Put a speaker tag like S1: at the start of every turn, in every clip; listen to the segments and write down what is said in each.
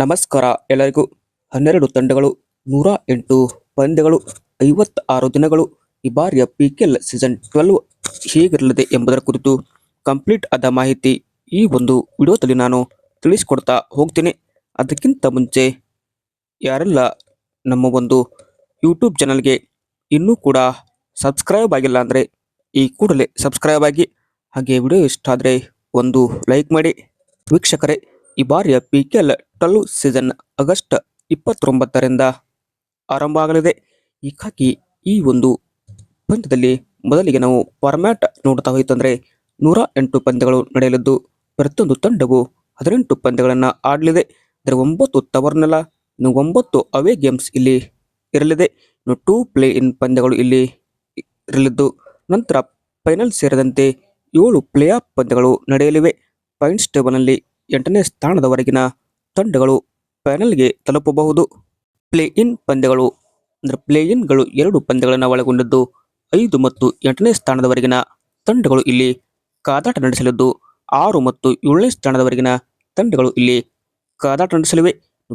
S1: ನಮಸ್ಕಾರ. ಎಲ್ಲರಿಗೂ ಹನ್ನೆರಡು ತಂಡಗಳು, ನೂರ ಎಂಟು ಪಂದ್ಯಗಳು, ಐವತ್ತಾರು ದಿನಗಳು, ಈ ಬಾರಿಯ P K L season twelve ಹೇಗಿರಲಿದೆ ಎಂಬುದರ ಕುರಿತು ಕಂಪ್ಲೀಟ್ ಆದ ಮಾಹಿತಿ ಈ ಒಂದು ವಿಡಿಯೋದಲ್ಲಿ ನಾನು ತಿಳಿಸಿಕೊಡ್ತಾ ಹೋಗ್ತೀನಿ. ಅದಕ್ಕಿಂತ ಮುಂಚೆ ಯಾರೆಲ್ಲ ನಮ್ಮ ಒಂದು ಯೂಟ್ಯೂಬ್ ಚಾನಲ್ಗೆ ಇನ್ನೂ ಕೂಡ ಸಬ್ಸ್ಕ್ರೈಬ್ ಆಗಿಲ್ಲ ಅಂದರೆ ಈ ಕೂಡಲೇ ಸಬ್ಸ್ಕ್ರೈಬ್ ಆಗಿ, ಹಾಗೆ ವಿಡಿಯೋ ಇಷ್ಟ ಆದರೆ ಒಂದು ಲೈಕ್ ಮಾಡಿ. ವೀಕ್ಷಕರೇ ಈ ಬಾರಿಯ P K L twelve season August ಇಪ್ಪತ್ತೊಂಬತ್ತರಿಂದ ಆರಂಭ ಆಗಲಿದೆ. ಹೀಗಾಗಿ ಈ ಒಂದು ಪಂದ್ಯದಲ್ಲಿ ಮೊದಲಿಗೆ ನಾವು ಫಾರ್ಮ್ಯಾಟ್ ನೋಡ್ತಾ ಹೋಯ್ತಂದ್ರೆ ನೂರ ಎಂಟು ಪಂದ್ಯಗಳು ನಡೆಯಲಿದ್ದು, ಪ್ರತಿಯೊಂದು ತಂಡವು ಹದಿನೆಂಟು ಪಂದ್ಯಗಳನ್ನು ಆಡಲಿದೆ. ಅಂದರೆ ಒಂಬತ್ತು ತವರ್ನೆಲ್ಲ ಇನ್ನು ಒಂಬತ್ತು ಅವೇ ಗೇಮ್ಸ್ ಇಲ್ಲಿ ಇರಲಿದೆ. ಇನ್ನು ಟೂ ಪ್ಲೇ ಇನ್ ಪಂದ್ಯಗಳು ಇಲ್ಲಿ ಇರಲಿದ್ದು, ನಂತರ ಫೈನಲ್ ಸೇರಿದಂತೆ ಏಳು ಪ್ಲೇ ಆಫ್ ಪಂದ್ಯಗಳು ನಡೆಯಲಿವೆ. ಪಾಯಿಂಟ್ಸ್ ಟೇಬಲ್ನಲ್ಲಿ ಎಂಟನೇ ಸ್ಥಾನದವರೆಗಿನ ತಂಡಗಳು ಫೈನಲ್ಗೆ ತಲುಪಬಹುದು. ಪ್ಲೇ ಇನ್ ಪಂದ್ಯಗಳು, ಅಂದರೆ ಪ್ಲೇ ಇನ್ಗಳು ಎರಡು ಪಂದ್ಯಗಳನ್ನು ಒಳಗೊಂಡಿದ್ದು, ಐದು ಮತ್ತು ಎಂಟನೇ ಸ್ಥಾನದವರೆಗಿನ ತಂಡಗಳು ಇಲ್ಲಿ ಕಾದಾಟ ನಡೆಸಲಿದ್ದು, ಆರು ಮತ್ತು ಏಳನೇ ಸ್ಥಾನದವರೆಗಿನ ತಂಡಗಳು ಇಲ್ಲಿ ಕಾದಾಟ ನಡೆಸಲಿವೆ.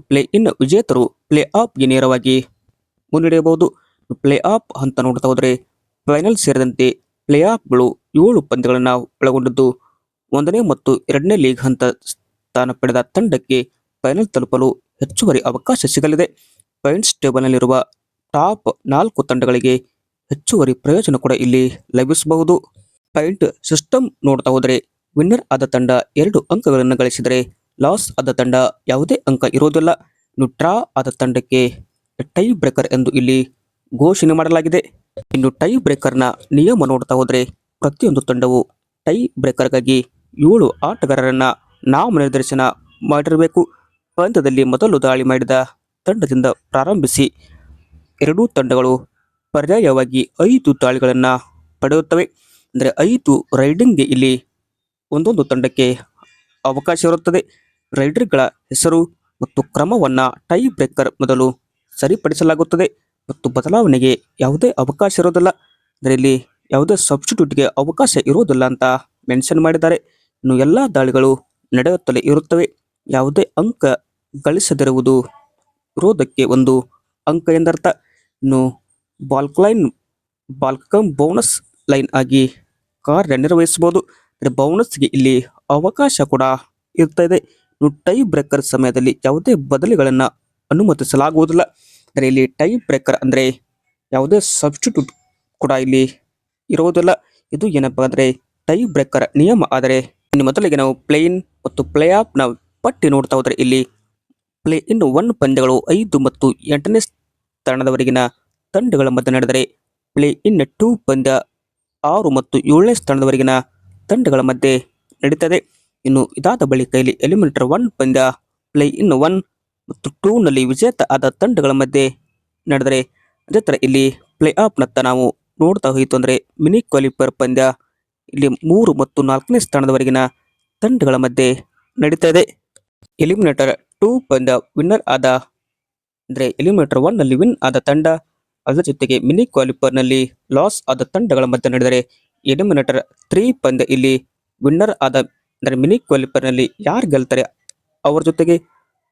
S1: ಪ್ಲೇ ಇನ್ ವಿಜೇತರು ಪ್ಲೇ ಆಫ್ಗೆ ನೇರವಾಗಿ ಮುನ್ನಡೆಯಬಹುದು. ಪ್ಲೇ ಆಫ್ ಹಂತ ನೋಡ್ತಾ ಹೋದರೆ ಫೈನಲ್ ಸೇರಿದಂತೆ ಪ್ಲೇ ಆಫ್ಗಳು ಏಳು ಪಂದ್ಯಗಳನ್ನು ಒಳಗೊಂಡಿದ್ದು, ಒಂದನೇ ಮತ್ತು ಎರಡನೇ ಲೀಗ್ ಹಂತ ಸ್ಥಾನ ಪಡೆದ ತಂಡಕ್ಕೆ ಫೈನಲ್ ತಲುಪಲು ಹೆಚ್ಚುವರಿ ಅವಕಾಶ ಸಿಗಲಿದೆ. ಪಾಯಿಂಟ್ಸ್ ಟೇಬಲ್ನಲ್ಲಿರುವ ಟಾಪ್ ನಾಲ್ಕು ತಂಡಗಳಿಗೆ ಹೆಚ್ಚುವರಿ ಪ್ರಯೋಜನ ಕೂಡ ಇಲ್ಲಿ ಲಭಿಸಬಹುದು. ಪಾಯಿಂಟ್ ಸಿಸ್ಟಮ್ ನೋಡ್ತಾ ಹೋದರೆ ವಿನ್ನರ್ ಆದ ತಂಡ ಎರಡು ಅಂಕಗಳನ್ನು ಗಳಿಸಿದರೆ ಲಾಸ್ ಆದ ತಂಡ ಯಾವುದೇ ಅಂಕ ಇರುವುದಿಲ್ಲ. ಇನ್ನು ಡ್ರಾ ಆದ ತಂಡಕ್ಕೆ ಟೈ ಬ್ರೇಕರ್ ಎಂದು ಇಲ್ಲಿ ಘೋಷಣೆ ಮಾಡಲಾಗಿದೆ. ಇನ್ನು ಟೈ ಬ್ರೇಕರ್ನ ನಿಯಮ ನೋಡ್ತಾ ಹೋದರೆ ಪ್ರತಿಯೊಂದು ತಂಡವು ಟೈ ಬ್ರೇಕರ್ಗಾಗಿ ಏಳು ಆಟಗಾರರನ್ನ ನಾಮನಿರ್ದೇಶನ ಮಾಡಿರಬೇಕು. ಪಂದ್ಯದಲ್ಲಿ ಮೊದಲು ದಾಳಿ ಮಾಡಿದ ತಂಡದಿಂದ ಪ್ರಾರಂಭಿಸಿ ಎರಡೂ ತಂಡಗಳು ಪರ್ಯಾಯವಾಗಿ ಐದು ದಾಳಿಗಳನ್ನು ಪಡೆಯುತ್ತವೆ. ಅಂದರೆ ಐದು ರೈಡಿಂಗ್ಗೆ ಇಲ್ಲಿ ಒಂದೊಂದು ತಂಡಕ್ಕೆ ಅವಕಾಶ ಇರುತ್ತದೆ. ರೈಡರ್ಗಳ ಹೆಸರು ಮತ್ತು ಕ್ರಮವನ್ನು ಟೈ ಬ್ರೇಕರ್ ಮೊದಲು ಸರಿಪಡಿಸಲಾಗುತ್ತದೆ ಮತ್ತು ಬದಲಾವಣೆಗೆ ಯಾವುದೇ ಅವಕಾಶ ಇರೋದಿಲ್ಲ ಅಂದರೆ ಇಲ್ಲಿ ಯಾವುದೇ ಸಬ್ಸ್ಟಿಟ್ಯೂಟ್ಗೆ ಅವಕಾಶ ಇರೋದಿಲ್ಲ ಅಂತ ಮೆನ್ಷನ್ ಮಾಡಿದ್ದಾರೆ. ಇನ್ನು ಎಲ್ಲ ದಾಳಿಗಳು ನಡೆಯುತ್ತಲೇ ಇರುತ್ತವೆ. ಯಾವುದೇ ಅಂಕ ಗಳಿಸದಿರುವುದು ಇರೋದಕ್ಕೆ ಒಂದು ಅಂಕ ಎಂದರ್ಥ. ಇನ್ನು ಬಾಲ್ಕ್ ಲೈನ್ ಬಾಲ್ಕಮ್ ಬೋನಸ್ ಲೈನ್ ಆಗಿ ಕಾರ್ಯನಿರ್ವಹಿಸಬಹುದು. ಅಂದರೆ ಬೌನಸ್ಗೆ ಇಲ್ಲಿ ಅವಕಾಶ ಕೂಡ ಇರ್ತಾ ಇನ್ನು ಟೈ ಬ್ರೇಕರ್ ಸಮಯದಲ್ಲಿ ಯಾವುದೇ ಬದಲಿಗಳನ್ನು ಅನುಮತಿಸಲಾಗುವುದಿಲ್ಲ. ಅಂದರೆ ಇಲ್ಲಿ ಟೈ ಬ್ರೇಕರ್ ಅಂದರೆ ಯಾವುದೇ ಸಬ್ಸ್ಟಿಟ್ಯೂಟ್ ಕೂಡ ಇಲ್ಲಿ ಇರುವುದಿಲ್ಲ. ಇದು ಏನಪ್ಪಾ ಅಂದರೆ ಟೈ ಬ್ರೇಕರ್ ನಿಯಮ. ಆದರೆ ಇನ್ನು ಮೊದಲಿಗೆ ನಾವು ಪ್ಲೇನ್ ಮತ್ತು ಪ್ಲೇ ಆಫ್ನ ಪಟ್ಟಿ ನೋಡ್ತಾ ಹೋದರೆ ಇಲ್ಲಿ ಪ್ಲೇ ಇನ್ ಒನ್ ಪಂದ್ಯಗಳು ಐದು ಮತ್ತು ಎಂಟನೇ ಸ್ಥಾನದವರೆಗಿನ ತಂಡಗಳ ಮಧ್ಯೆ ನಡೆದರೆ ಪ್ಲೇ ಇನ್ ಟೂ ಪಂದ್ಯ ಆರು ಮತ್ತು ಏಳನೇ ಸ್ಥಾನದವರೆಗಿನ ತಂಡಗಳ ಮಧ್ಯೆ ನಡೀತದೆ. ಇನ್ನು ಇದಾದ ಬಳಿಕ ಇಲ್ಲಿ ಎಲಿಮಿನೇಟರ್ ಒನ್ ಪಂದ್ಯ ಪ್ಲೇ ಇನ್ ಒನ್ ಮತ್ತು ಟೂನಲ್ಲಿ ವಿಜೇತ ಆದ ತಂಡಗಳ ಮಧ್ಯೆ ನಡೆದರೆ ಅದೇ ಥರ ಇಲ್ಲಿ ಪ್ಲೇ ಆಫ್ನತ್ತ ನಾವು ನೋಡ್ತಾ ಹೋಯಿತು ಅಂದರೆ ಮಿನಿ ಕ್ವಾಲಿಫೈರ್ ಪಂದ್ಯ ಇಲ್ಲಿ ಮೂರು ಮತ್ತು ನಾಲ್ಕನೇ ಸ್ಥಾನದವರೆಗಿನ ತಂಡಗಳ ಮಧ್ಯೆ ನಡೀತದೆ. ಎಲಿಮಿನೇಟರ್ ಟೂ ಪಂದ್ಯ ವಿನ್ನರ್ ಆದ, ಅಂದರೆ ಎಲಿಮಿನೇಟರ್ ಒನ್ನಲ್ಲಿ ವಿನ್ ಆದ ತಂಡ ಅದರ ಜೊತೆಗೆ ಮಿನಿ ಕ್ವಾಲಿಫೈರ್ನಲ್ಲಿ ಲಾಸ್ ಆದ ತಂಡಗಳ ಮಧ್ಯೆ ನಡೆದರೆ ಎಲಿಮಿನೇಟರ್ ತ್ರೀ ಪಂದ್ಯ ಇಲ್ಲಿ ವಿನ್ನರ್ ಆದ, ಅಂದರೆ ಮಿನಿ ಕ್ವಾಲಿಫೈರ್ನಲ್ಲಿ ಯಾರು ಗೆಲ್ತಾರೆ ಅವ್ರ ಜೊತೆಗೆ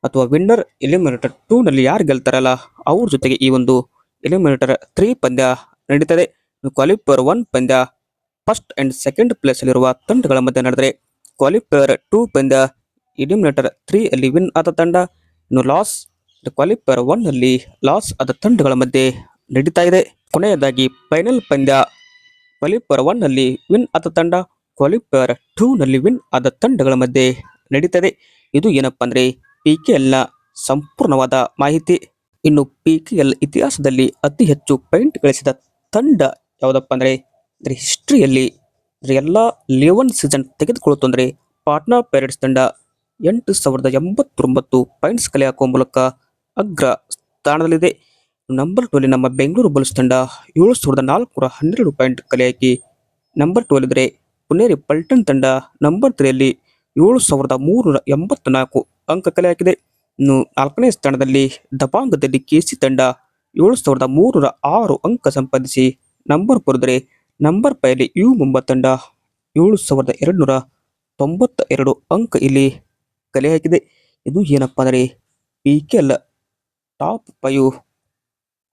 S1: ಅಥವಾ ವಿನ್ನರ್ ಎಲಿಮಿನೇಟರ್ ಟೂನಲ್ಲಿ ಯಾರು ಗೆಲ್ತಾರಲ್ಲ ಅವ್ರ ಜೊತೆಗೆ ಈ ಒಂದು ಎಲಿಮಿನೇಟರ್ ತ್ರೀ ಪಂದ್ಯ ನಡೀತದೆ. ಕ್ವಾಲಿಫರ್ ಒನ್ ಪಂದ್ಯ ಫಸ್ಟ್ ಅಂಡ್ ಸೆಕೆಂಡ್ ಪ್ಲೇಸಲ್ಲಿರುವ ತಂಡಗಳ ಮಧ್ಯೆ ನಡೆದರೆ ಕ್ವಾಲಿಫೈರ್ ಟೂ ಪಂದ್ಯ ಎಲಿಮಿನೇಟರ್ ತ್ರೀ ಅಲ್ಲಿ ವಿನ್ ಆದ ತಂಡ. ಇನ್ನು ಲಾಸ್ ಕ್ವಾಲಿಫೈರ್ ಒನ್ ಅಲ್ಲಿ ಲಾಸ್ ಆದ ತಂಡಗಳ ಮಧ್ಯೆ ನಡೀತಾ ಇದೆ. ಕೊನೆಯದಾಗಿ ಫೈನಲ್ ಪಂದ್ಯ ಕ್ವಾಲಿಫೈರ್ ಒನ್ ಅಲ್ಲಿ ವಿನ್ ಆದ ತಂಡ ಕ್ವಾಲಿಫೈರ್ ಟೂ ನಲ್ಲಿ ವಿನ್ ಆದ ತಂಡಗಳ ಮಧ್ಯೆ ನಡೀತದೆ. ಇದು ಏನಪ್ಪ ಅಂದ್ರೆ ಪಿ ಕೆ ಎಲ್ನ ಸಂಪೂರ್ಣವಾದ ಮಾಹಿತಿ. ಇನ್ನು ಪಿ ಕೆ ಎಲ್ ಇತಿಹಾಸದಲ್ಲಿ ಅತಿ ಹೆಚ್ಚು ಪಾಯಿಂಟ್ ಗಳಿಸಿದ ತಂಡ ಯಾವುದಪ್ಪ ಅಂದರೆ ಹಿಸ್ಟ್ರಿಯಲ್ಲಿ ಎಲ್ಲ ಲೆವೆನ್ ಸೀಸನ್ ತೆಗೆದುಕೊಳ್ಳುತ್ತು ಅಂದರೆ ಪಾಟ್ನಾ ಪೈರೇಟ್ಸ್ ತಂಡ ಎಂಟು ಸಾವಿರದ ಎಂಬತ್ತೊಂಬತ್ತು ಪಾಯಿಂಟ್ಸ್ ಕಲೆ ಹಾಕುವ ಮೂಲಕ ಅಗ್ರ ಸ್ಥಾನದಲ್ಲಿದೆ. ನಂಬರ್ ಟೂಲಿ ನಮ್ಮ ಬೆಂಗಳೂರು ಬುಲ್ಸ್ ತಂಡ ಏಳು ಸಾವಿರದ ನಾಲ್ಕುನೂರ ಹನ್ನೆರಡು ಪಾಯಿಂಟ್ ಕಲೆ ಹಾಕಿ ನಂಬರ್ ಟೂ ಅಲ್ಲಿದ್ದರೆ ಪುನೇರಿ ಪಲ್ಟನ್ ತಂಡ ನಂಬರ್ ತ್ರೀಯಲ್ಲಿ ಏಳು ಸಾವಿರದ ಮೂರುನೂರ ಎಂಬತ್ನಾಲ್ಕು ಅಂಕ ಕಲೆ ಹಾಕಿದೆ. ಇನ್ನು ನಾಲ್ಕನೇ ಸ್ಥಾನದಲ್ಲಿ ದಪಾಂಗದಲ್ಲಿ ಕೆಸಿ ತಂಡ ಏಳು ಸಾವಿರದ ಮೂರುನೂರ ಆರು ಅಂಕ ಸಂಪಾದಿಸಿ ನಂಬರ್ ಪಡೆದರೆ ನಂಬರ್ ಪೈಲಿ ಯು ಮುಂಬಾ ತಂಡ ಏಳು ಸಾವಿರದ ಎರಡುನೂರ ತೊಂಬತ್ತ ಎರಡು ಅಂಕ ಇಲ್ಲಿ ಕಲೆ ಹಾಕಿದೆ ಇದು ಏನಪ್ಪ ಅಂದರೆ P K L top five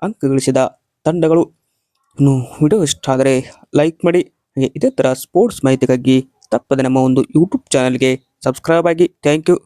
S1: ಅಂಕ ಗಳಿಸಿದ ತಂಡಗಳು. ಇನ್ನು ವಿಡಿಯೋ ಇಷ್ಟ ಆದರೆ ಲೈಕ್ ಮಾಡಿ. ಹಾಗೆ ಇದೇ ಥರ ಸ್ಪೋರ್ಟ್ಸ್ ಮಾಹಿತಿಗಾಗಿ ತಪ್ಪದೆ ನಮ್ಮ ಒಂದು ಯೂಟ್ಯೂಬ್ ಚಾನಲ್ಗೆ ಸಬ್ಸ್ಕ್ರೈಬ್ ಆಗಿ. Thank you.